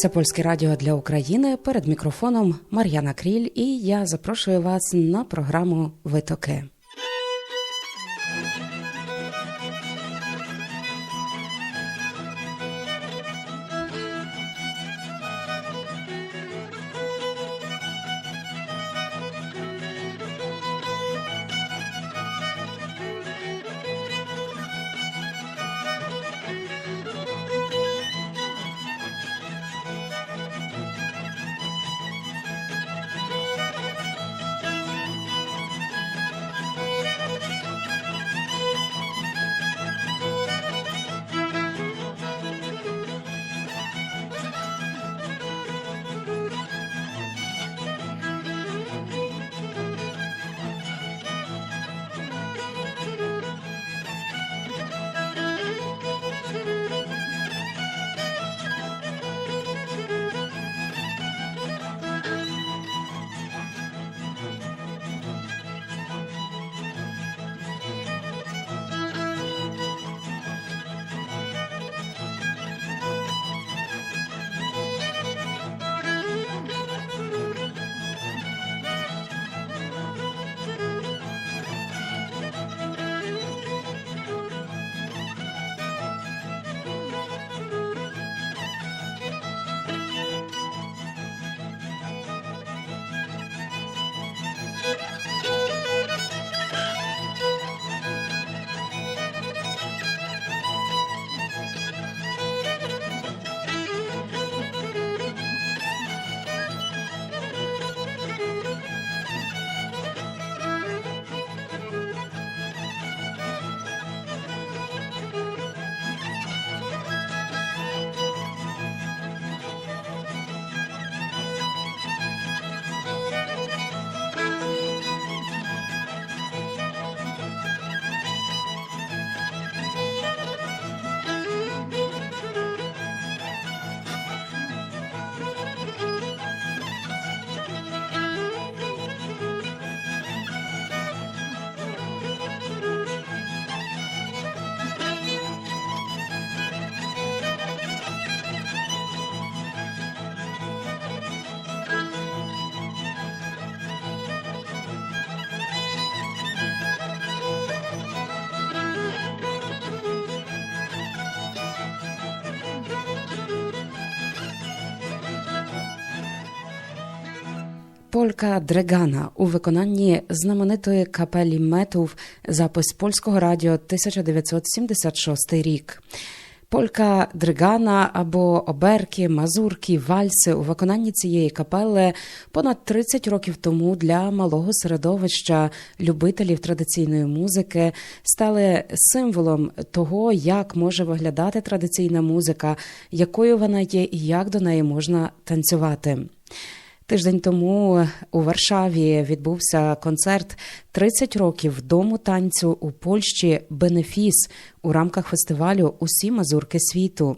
Це польське радіо для України. Перед мікрофоном Мар'яна Кріль, і я запрошую вас на програму Витоки. Полька Дрегана у виконанні знаменитої капелі Метув запис польського радіо 1976 рік. Полька Дригана або оберки, мазурки, вальси у виконанні цієї капели понад 30 років тому для малого середовища любителів традиційної музики стали символом того, як може виглядати традиційна музика, якою вона є і як до неї можна танцювати. Тиждень тому у Варшаві відбувся концерт «30 років дому танцю у Польщі Бенефіс у рамках фестивалю Усі мазурки світу.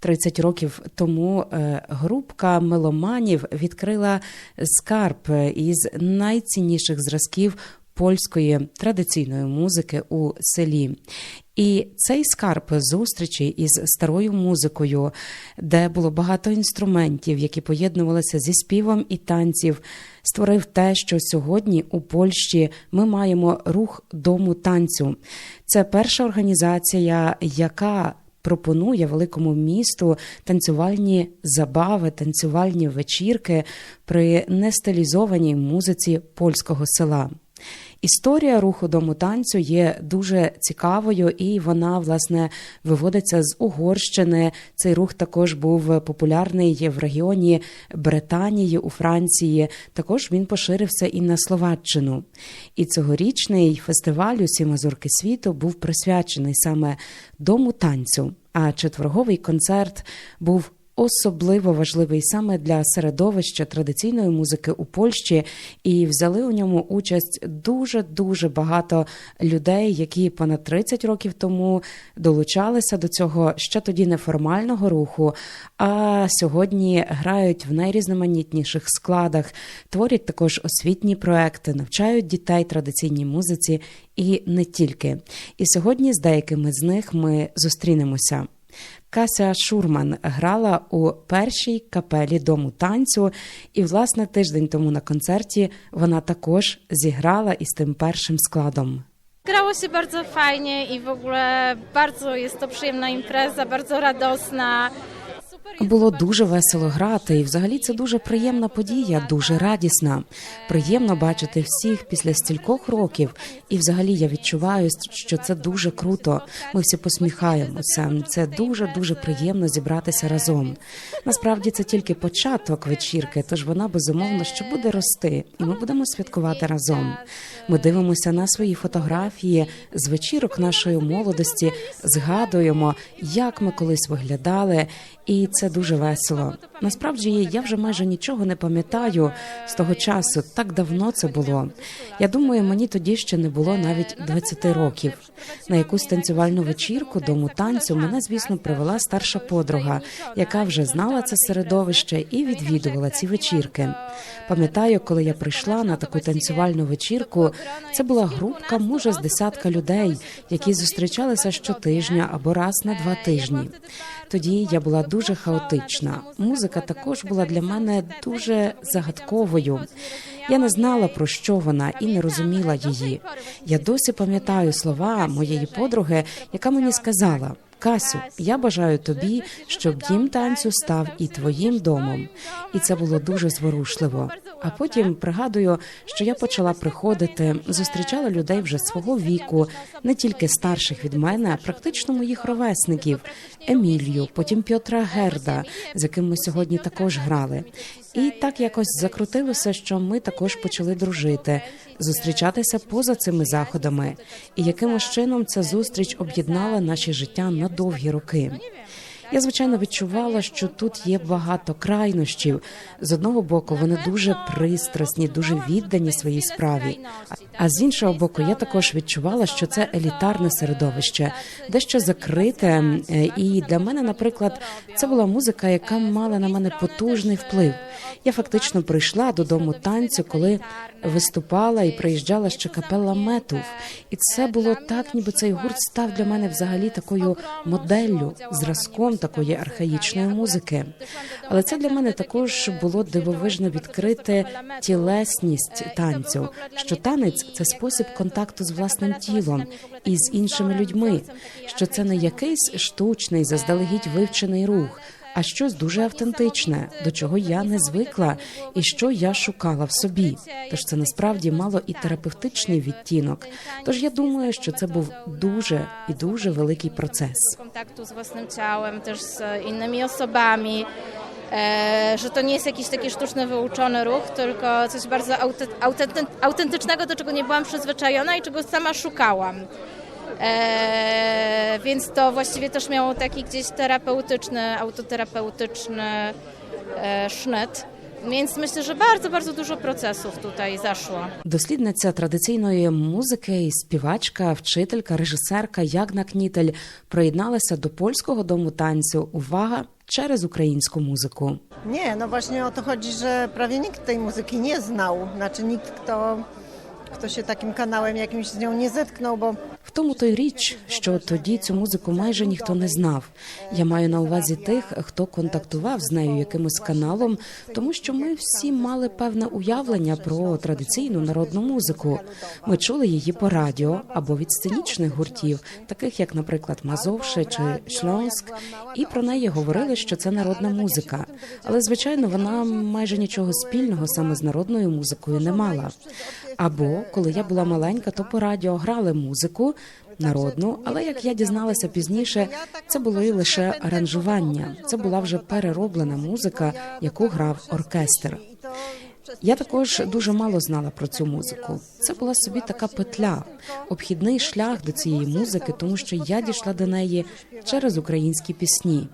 30 років тому е, групка меломанів відкрила скарб із найцінніших зразків польської традиційної музики у селі. І цей скарб зустрічі із старою музикою, де було багато інструментів, які поєднувалися зі співом і танців, створив те, що сьогодні у Польщі ми маємо рух дому танцю. Це перша організація, яка пропонує великому місту танцювальні забави, танцювальні вечірки при нестилізованій музиці польського села. Історія руху дому танцю є дуже цікавою, і вона власне виводиться з Угорщини. Цей рух також був популярний в регіоні Британії у Франції. Також він поширився і на Словаччину. І цьогорічний фестиваль усі мазурки світу був присвячений саме дому танцю. А четверговий концерт був особливо важливий саме для середовища традиційної музики у Польщі, і взяли у ньому участь дуже дуже багато людей, які понад 30 років тому долучалися до цього ще тоді неформального руху. А сьогодні грають в найрізноманітніших складах, творять також освітні проекти, навчають дітей традиційній музиці і не тільки. І сьогодні з деякими з них ми зустрінемося. Кася Шурман грала у першій капелі дому танцю, і власне тиждень тому на концерті вона також зіграла із тим першим складом. Grało się bardzo fajnie i w ogóle bardzo jest to przyjemna impreza. Було дуже весело грати, і взагалі це дуже приємна подія, дуже радісна. Приємно бачити всіх після стількох років. І взагалі я відчуваю, що це дуже круто. Ми всі посміхаємося. Це дуже дуже приємно зібратися разом. Насправді це тільки початок вечірки, тож вона безумовно що буде рости, і ми будемо святкувати разом. Ми дивимося на свої фотографії з вечірок нашої молодості, згадуємо, як ми колись виглядали, і це дуже весело. Насправді я вже майже нічого не пам'ятаю з того часу. Так давно це було. Я думаю, мені тоді ще не було навіть 20 років. На якусь танцювальну вечірку дому танцю мене, звісно, привела старша подруга, яка вже знала це середовище і відвідувала ці вечірки. Пам'ятаю, коли я прийшла на таку танцювальну вечірку, це була групка, може, з десятка людей, які зустрічалися щотижня або раз на два тижні. Тоді я була дуже хаотична. Музика також була для мене дуже загадковою. Я не знала про що вона і не розуміла її. Я досі пам'ятаю слова моєї подруги, яка мені сказала. Касю, я бажаю тобі, щоб дім танцю став і твоїм домом. І це було дуже зворушливо. А потім пригадую, що я почала приходити, зустрічала людей вже свого віку, не тільки старших від мене, а практично моїх ровесників Емілію, потім Пьотра Герда, з яким ми сьогодні також грали. І так якось закрутилося, що ми також почали дружити, зустрічатися поза цими заходами. І якимось чином ця зустріч об'єднала наші життя на довгі роки. Я звичайно відчувала, що тут є багато крайнощів. З одного боку, вони дуже пристрасні, дуже віддані своїй справі. А- А з іншого боку, я також відчувала, що це елітарне середовище, дещо закрите. Е, І для мене, наприклад, це була музика, яка мала на мене потужний вплив. Я фактично прийшла додому танцю, коли виступала і приїжджала ще капелла Метув. І це було так, ніби цей гурт став для мене взагалі такою моделлю, зразком такої архаїчної музики. Але це для мене також було дивовижно відкрити тілесність танцю. Що танець це спосіб контакту з власним тілом і з іншими людьми. Що це не якийсь штучний, заздалегідь вивчений рух. А щось дуже автентичне, до чого я не звикла, і що я шукала в собі. Тож це насправді мало і терапевтичний відтінок. Тож я думаю, що це був дуже і дуже великий процес. z własnym ciałem, też z innymi osobami. E, że to nie jest jakiś taki sztuczny, wyuczony ruch, tylko coś bardzo autentycznego, do czego nie byłam przyzwyczajona i czego sama szukałam. E, więc to właściwie też miało taki gdzieś terapeutyczny, autoterapeutyczny e, sznyt. Więc myślę, że bardzo, bardzo dużo procesów tutaj zaszło. Дослідниця традиційної музики, і співачка, вчителька, режисерка Ягна Кнітель приєдналася до польського дому танцю. Увага через українську музику. Nie, no właśnie o to chodzi, że prawie nikt tej muzyki nie znał. Znaczy nikt, kto, kto się takim kanałem jakimś z nią nie zetknął, bo В тому то річ, що тоді цю музику майже ніхто не знав. Я маю на увазі тих, хто контактував з нею якимось каналом, тому що ми всі мали певне уявлення про традиційну народну музику. Ми чули її по радіо або від сценічних гуртів, таких як, наприклад, Мазовше чи Шльонськ, і про неї говорили, що це народна музика. Але звичайно, вона майже нічого спільного саме з народною музикою не мала. Або коли я була маленька, то по радіо грали музику народну, але як я дізналася пізніше, це було і лише аранжування. Це була вже перероблена музика, яку грав оркестр. Я також дуже мало знала про цю музику. Це була собі така петля, обхідний шлях до цієї музики, тому що я дійшла до неї через українські пісні.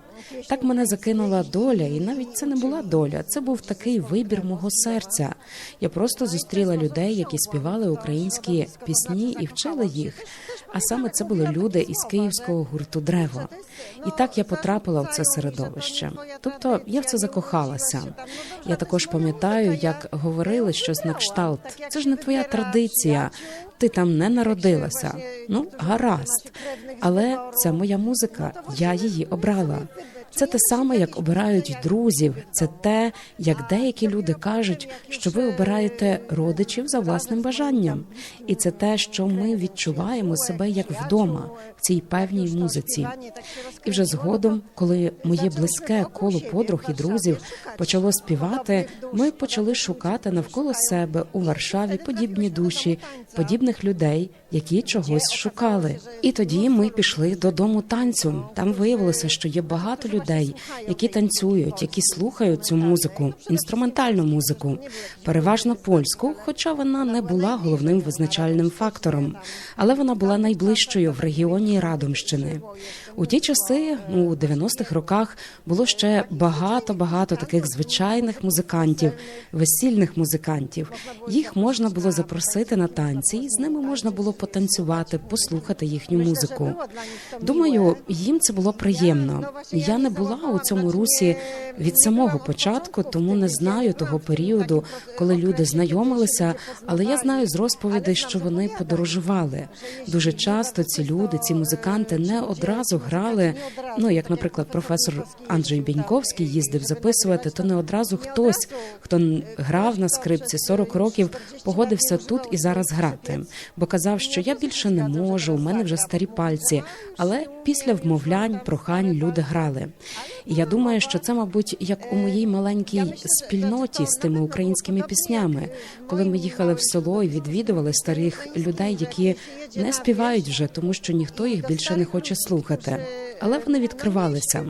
Так мене закинула доля, і навіть це не була доля. Це був такий вибір мого серця. Я просто зустріла людей, які співали українські пісні і вчили їх. А саме це були люди із київського гурту Древо. І так я потрапила в це середовище. Тобто я в це закохалася. Я також пам'ятаю, як говорили щось на кшталт. Це ж не твоя традиція. Ти там не народилася. Ну, гаразд. Але це моя музика. Я її обрала. Це те саме, як обирають друзів. Це те, як деякі люди кажуть, що ви обираєте родичів за власним бажанням, і це те, що ми відчуваємо себе як вдома в цій певній музиці. І вже згодом, коли моє близьке коло подруг і друзів почало співати, ми почали шукати навколо себе у Варшаві подібні душі, подібних людей, які чогось шукали. І тоді ми пішли до дому танцю. Там виявилося, що є багато людей, які танцюють, які слухають цю музику, інструментальну музику, переважно польську, хоча вона не була головним визначальним фактором, але вона була найближчою в регіоні Радомщини. У ті часи, у 90-х роках, було ще багато багато таких звичайних музикантів, весільних музикантів. Їх можна було запросити на танці, і з ними можна було потанцювати, послухати їхню музику. Думаю, їм це було приємно. Я не була у цьому русі від самого початку, тому не знаю того періоду, коли люди знайомилися. Але я знаю з розповідей, що вони подорожували. Дуже часто ці люди, ці музиканти не одразу грали. Ну як, наприклад, професор Анджей Біньковський їздив записувати, то не одразу хтось, хто грав на скрипці 40 років, погодився тут і зараз грати, бо казав, що я більше не можу, у мене вже старі пальці. Але після вмовлянь, прохань люди грали. І я думаю, що це, мабуть, як у моїй маленькій спільноті з тими українськими піснями, коли ми їхали в село і відвідували старих людей, які не співають вже, тому що ніхто їх більше не хоче слухати. Але вони відкривалися.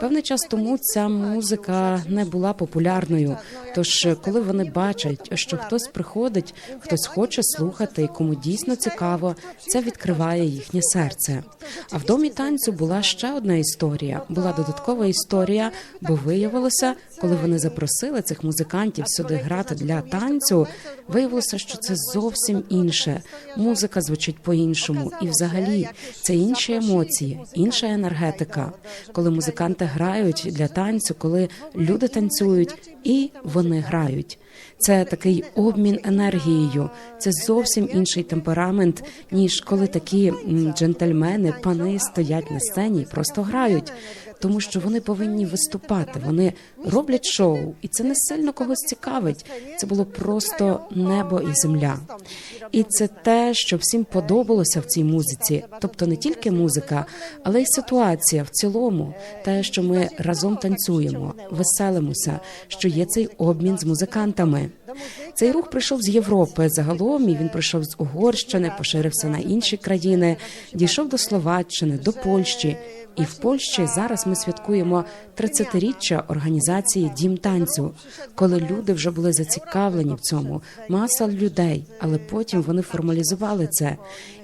Певний час тому ця музика не була популярною. Тож, коли вони бачать, що хтось приходить, хтось хоче слухати, і кому дійсно цікаво, це відкриває їхнє серце. А в домі танцю була ще одна історія. Була додаткова історія, бо виявилося, коли вони запросили цих музикантів сюди грати для танцю, виявилося, що це зовсім інше. Музика звучить по-іншому, і взагалі це інші емоції, інша енергетика. Коли музиканти грають для танцю, коли люди танцюють і вони грають. Це такий обмін енергією. Це зовсім інший темперамент, ніж коли такі джентльмени, пани стоять на сцені і просто грають. Тому що вони повинні виступати, вони роблять шоу, і це не сильно когось цікавить. Це було просто небо і земля. І це те, що всім подобалося в цій музиці, тобто не тільки музика, але й ситуація в цілому, те, що ми разом танцюємо, веселимося, що є цей обмін з музикантами. Цей рух прийшов з Європи загалом, і він прийшов з Угорщини, поширився на інші країни, дійшов до Словаччини, до Польщі. І в Польщі зараз ми святкуємо 30-річчя організації Дім танцю, коли люди вже були зацікавлені в цьому, маса людей, але потім вони формалізували це.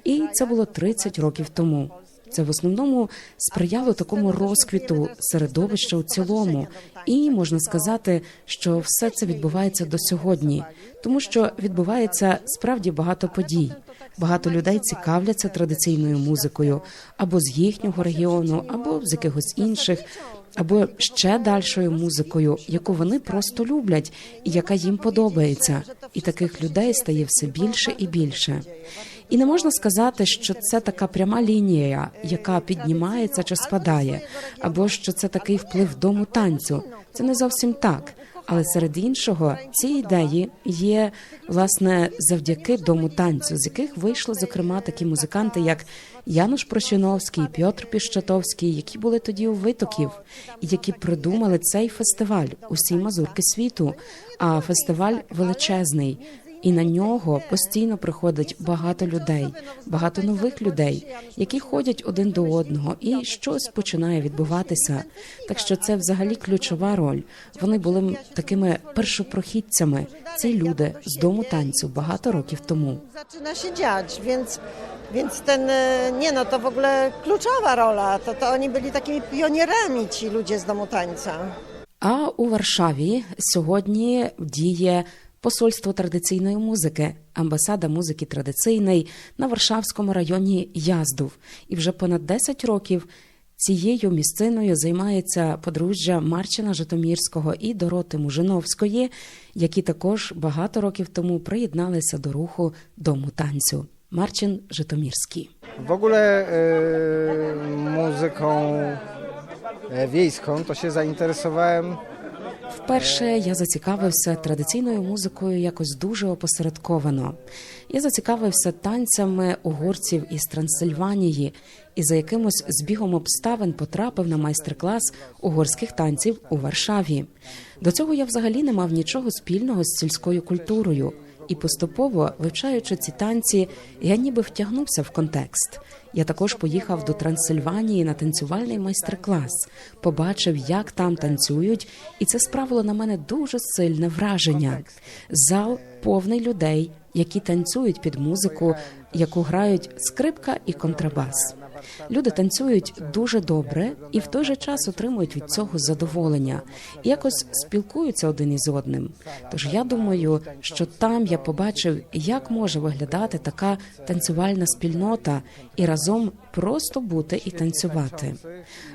І це було 30 років тому. Це в основному сприяло такому розквіту середовища у цілому, і можна сказати, що все це відбувається до сьогодні, тому що відбувається справді багато подій. Багато людей цікавляться традиційною музикою або з їхнього регіону, або з якихось інших, або ще дальшою музикою, яку вони просто люблять і яка їм подобається. І таких людей стає все більше і більше. І не можна сказати, що це така пряма лінія, яка піднімається чи спадає, або що це такий вплив дому танцю. Це не зовсім так. Але серед іншого, ці ідеї є власне завдяки дому танцю, з яких вийшли зокрема такі музиканти, як Януш Прощиновський, Пьотр Піщатовський, які були тоді у витоків, які придумали цей фестиваль усі мазурки світу. А фестиваль величезний. І на нього постійно приходить багато людей, багато нових людей, які ходять один до одного, і щось починає відбуватися. Так що це взагалі ключова роль. Вони були такими першопрохідцями. Це люди з дому танцю багато років тому. Zaczyna się dziać, więc, więc ten, e, nie no, to w ogóle kluczowa rola, to, to oni byli takimi pionierami, ci ludzie z domu tańca. А у Варшаві сьогодні діє посольство традиційної музики, амбасада музики традиційної на Варшавському районі Яздув. І вже понад 10 років цією місциною займається подружжя Марчина Житомірського і Дороти Мужиновської, які також багато років тому приєдналися до руху дому танцю. Марчин Житомірський. W ogóle y, muzyką e, wiejską to się zainteresowałem Вперше я зацікавився традиційною музикою якось дуже опосередковано. Я зацікавився танцями угорців із Трансильванії і за якимось збігом обставин потрапив на майстер-клас угорських танців у Варшаві. До цього я взагалі не мав нічого спільного з сільською культурою. І поступово, вивчаючи ці танці, я ніби втягнувся в контекст. Я також поїхав до Трансильванії на танцювальний майстер-клас, побачив, як там танцюють, і це справило на мене дуже сильне враження. Зал повний людей, які танцюють під музику, яку грають скрипка і контрабас. Люди танцюють дуже добре і в той же час отримують від цього задоволення і якось спілкуються один із одним. Тож я думаю, що там я побачив, як може виглядати така танцювальна спільнота і разом просто бути і танцювати.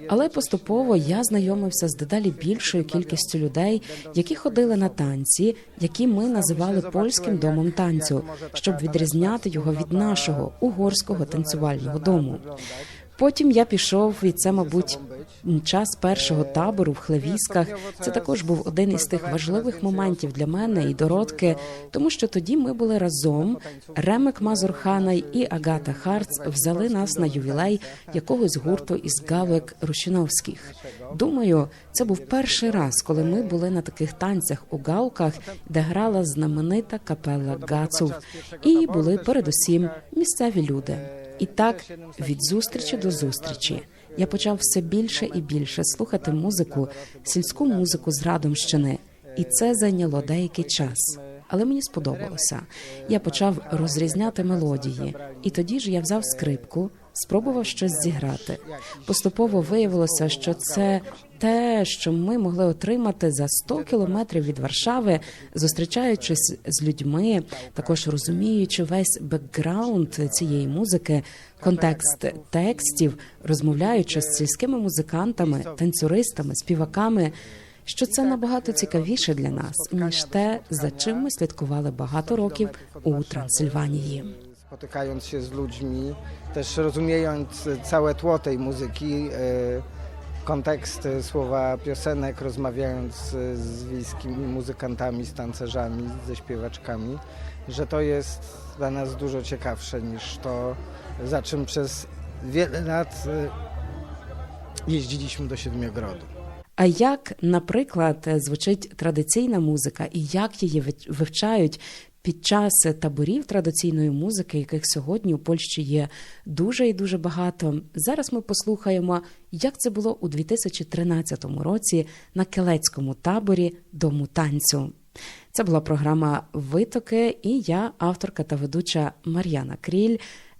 Але поступово я знайомився з дедалі більшою кількістю людей, які ходили на танці, які ми називали польським домом танцю, щоб відрізняти його від нашого угорського танцювального дому. Потім я пішов, і це, мабуть, час першого табору в Хлевісках. Це також був один із тих важливих моментів для мене і Доротки, тому що тоді ми були разом. Ремек Мазурханай і Агата Харц взяли нас на ювілей якогось гурту із гавек Рушіновських. Думаю, це був перший раз, коли ми були на таких танцях у галках, де грала знаменита капела Гацув, і були передусім місцеві люди. І так від зустрічі до зустрічі я почав все більше і більше слухати музику, сільську музику з Радомщини, і це зайняло деякий час. Але мені сподобалося. Я почав розрізняти мелодії, і тоді ж я взяв скрипку, спробував щось зіграти. Поступово виявилося, що це те, що ми могли отримати за 100 кілометрів від Варшави, зустрічаючись з людьми, також розуміючи весь бекграунд цієї музики, контекст текстів, розмовляючи з сільськими музикантами, танцюристами, співаками. Що це набагато цікавіше для нас ніж те, за чим ми слідкували багато років у Трансильванії. spotykając się z ludźmi, też rozumiejąc całe tło tej muzyki, e, kontekst e, słowa piosenek, rozmawiając e, z wiejskimi muzykantami, z tancerzami, ze śpiewaczkami, że to jest dla nas dużo ciekawsze niż to, za czym przez wiele lat e, jeździliśmy do Siedmiogrodu. А як, наприклад, звучить традиційна музика, і як її ви- вивчають під час таборів традиційної музики, яких сьогодні у Польщі є дуже і дуже багато. Зараз ми послухаємо, як це було у 2013 році на Келецькому таборі Дому танцю. Це була програма Витоки, і я, авторка та ведуча Мар'яна Кріль.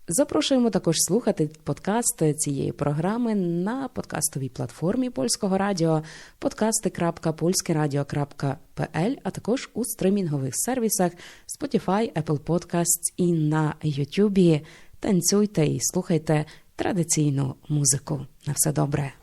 Запрошуємо також слухати подкасти цієї програми на подкастовій платформі польського радіо podcasty.polskeradio.pl, а також у стримінгових сервісах Spotify, Apple Podcasts і на YouTube. Танцюйте і слухайте традиційну музику. На все добре.